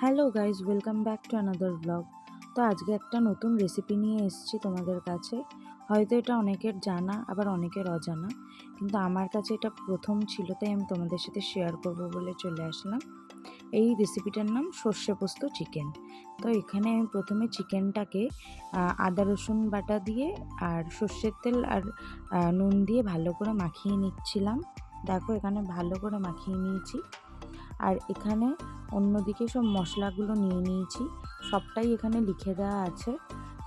Hello guys welcome back to another blog. তো আজকে একটা নতুন রেসিপি নিয়ে এসেছি তোমাদের কাছে। হয়তো এটা অনেকের জানা, আবার অনেকের অজানা। কিন্তু আমার কাছে এটা প্রথম ছিল, তাই আমি তোমাদের সাথে শেয়ার করব বলে চলে আসলাম। এই রেসিপিটার নাম সর্ষে পোস্ত চিকেন। তো এখানে আমি প্রথমে চিকেনটাকে আদা, রসুন বাটা দিয়ে আর সর্ষের তেল আর নুন দিয়ে ভালো করে মাখিয়ে নিচ্ছিলাম। দেখো এখানে ভালো করে মাখিয়ে নিয়েছি। আর এখানে অন্যদিকে সব মশলাগুলো নিয়ে নিয়েছি। সবটাই এখানে লিখে দেওয়া আছে।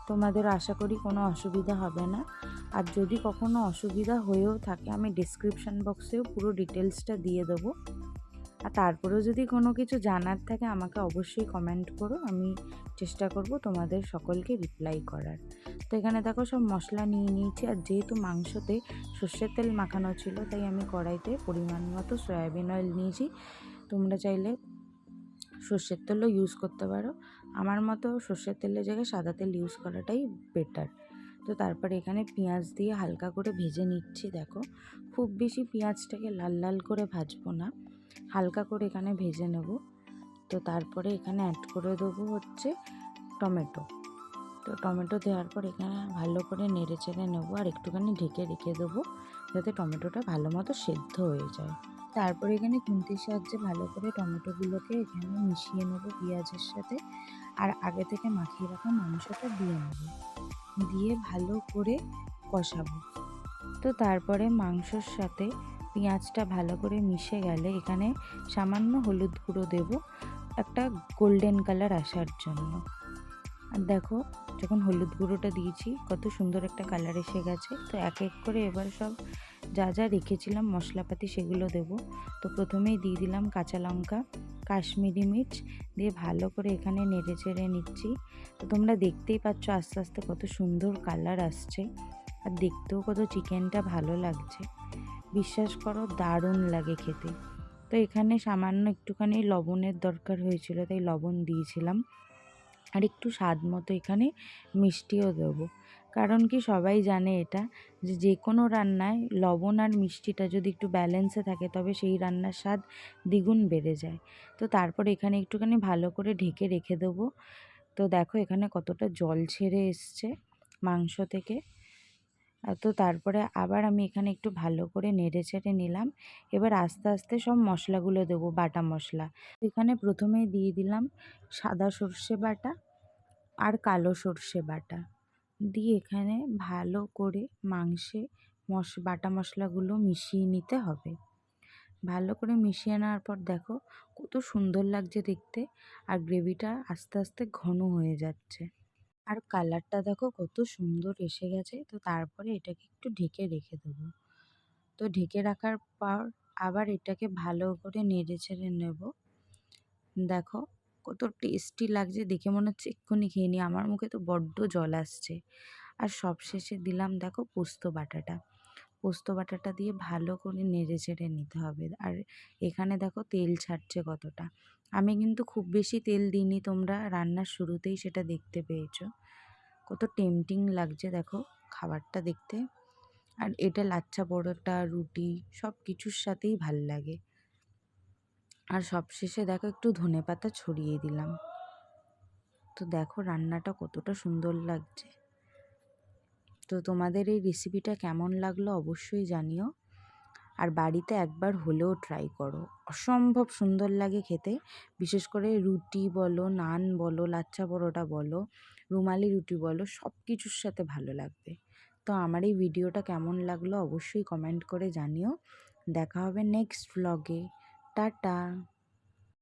তোমাদের আশা করি কোনো অসুবিধা হবে না। আর যদি কখনো অসুবিধা হয়েও থাকে, আমি ডিসক্রিপশান বক্সেও পুরো ডিটেলসটা দিয়ে দেবো। আর তারপরেও যদি কোনো কিছু জানার থাকে, আমাকে অবশ্যই কমেন্ট করো। আমি চেষ্টা করব তোমাদের সকলকে রিপ্লাই করার। তো এখানে দেখো সব মশলা নিয়ে নিয়েছি। আর যেহেতু মাংসতে সর্ষের তেল মাখানো ছিল, তাই আমি কড়াইতে পরিমাণ মতো সয়াবিন অয়েল নিয়েছি। তোমরা চাইলে সর্ষের তেলও ইউজ করতে পারো। আমার মতো সর্ষের তেলের জায়গায় সাদা তেল ইউজ করাটাই বেটার তো তারপরে এখানে পেঁয়াজ দিয়ে হালকা করে ভেজে নিচ্ছি, দেখো। খুব বেশি পেঁয়াজটাকে লাল লাল করে ভাজবো না। হালকা করে এখানে ভেজে নেব। তো তারপরে এখানে অ্যাড করে দেবো হচ্ছে টমেটো। তো টমেটো দেওয়ার পর এখানে ভালো করে নেড়ে চেড়ে নেব আর একটুখানি ঢেকে রেখে দেবো, যাতে টমেটোটা ভালো মতো সেদ্ধ হয়ে যায়। তারপরে এখানে খুন্তির সাহায্যে ভালো করে টমেটোগুলোকে এখানে মিশিয়ে নেব পেঁয়াজের সাথে। আর আগে থেকে মাখিয়ে রাখা মাংসটা দিয়ে নেব। দিয়ে ভালো করে কষাবো। তো তারপরে মাংসর সাথে পেঁয়াজটা ভালো করে মিশে গেলে এখানে সামান্য হলুদ গুঁড়ো দেব একটা গোল্ডেন কালার আসার জন্য। আর দেখো, যখন হলুদ গুঁড়োটা দিয়েছি, কত সুন্দর একটা কালার এসে গেছে। তো এক এক করে এবার সব যা যা রেখেছিলাম, মশলাপাতি সেগুলো দেব। তো প্রথমেই দিয়ে দিলাম কাঁচা লঙ্কা, কাশ্মীরি মির্চ দিয়ে ভালো করে এখানে নেড়ে চেড়ে নিচ্ছি। তো তোমরা দেখতেই পাচ্ছ আস্তে আস্তে কত সুন্দর কালার আসছে আর দেখতেও কত চিকেনটা ভালো লাগছে। বিশ্বাস করো দারুণ লাগে খেতে। তো এখানে সামান্য একটুখানি লবণের দরকার হয়েছিল, তাই লবণ দিয়েছিলাম। আর একটু স্বাদ মতো এখানে মিষ্টিও দেবো। কারণ কি সবাই জানে এটা, যে যে কোনো রান্নায় লবণ আর মিষ্টিটা যদি একটু ব্যালেন্সে থাকে, তবে সেই রান্নার স্বাদ দ্বিগুণ বেড়ে যায়। তো তারপর এখানে একটুখানি ভালো করে ঢেকে রেখে দেবো। তো দেখো এখানে কতটা জল ছেড়ে এসছে মাংস থেকে। তো তারপরে আবার আমি এখানে একটু ভালো করে নেড়ে চেড়ে নিলাম। এবার আস্তে আস্তে সব মশলাগুলো দেবো, বাটা মশলা। এখানে প্রথমেই দিয়ে দিলাম সাদা সর্ষে বাটা আর কালো সর্ষে বাটা। দিয়ে এখানে ভালো করে মাংসে মশ, বাটা মশলাগুলো মিশিয়ে নিতে হবে। ভালো করে মিশিয়ে নেওয়ার পর দেখো কত সুন্দর লাগছে দেখতে আর গ্রেভিটা আস্তে আস্তে ঘন হয়ে যাচ্ছে। আর কালারটা দেখো কত সুন্দর এসে গেছে। তো তারপরে এটাকে একটু ঢেকে রেখে দেবো। তো ঢেকে রাখার পর আবার এটাকে ভালো করে নেড়ে ছেড়ে নেব। দেখো কত টেস্টি লাগছে দেখে মনে হচ্ছে এক্ষুনি খেয়ে নিই। আমার মুখে তো বড্ড জল আসছে। আর সবশেষে দিলাম দেখো পোস্ত বাটাটা। পোস্ত বাটাটা দিয়ে ভালো করে নেড়ে চেড়ে নিতে হবে। আর এখানে দেখো তেল ছাড়ছে কতটা। আমি কিন্তু খুব বেশি তেল দিইনি, তোমরা রান্নার শুরুতেই সেটা দেখতে পেয়েছ। কত টেমটিং লাগছে দেখো খাবারটা দেখতে। আর এটা লাচ্ছা পরোটা, রুটি সব কিছুর সাথেই ভালো লাগে। আর সবশেষে দেখো একটু ধনে পাতা ছড়িয়ে দিলাম। তো দেখো রান্নাটা কতটা সুন্দর লাগছে। তো তোমাদের এই রেসিপিটা কেমন লাগল অবশ্যই জানিও। আর বাড়িতে একবার হলেও ট্রাই করো। অসম্ভব সুন্দর লাগে খেতে। বিশেষ করে রুটি বলো, নান বলো, লাচ্ছা পরোটা বলো, রুমালি রুটি বলো সব কিছুর সাথে ভালো লাগবে। তো আমার এই ভিডিওটা কেমন লাগল অবশ্যই কমেন্ট করে জানিও। দেখা হবে নেক্সট ভ্লগে টাটা!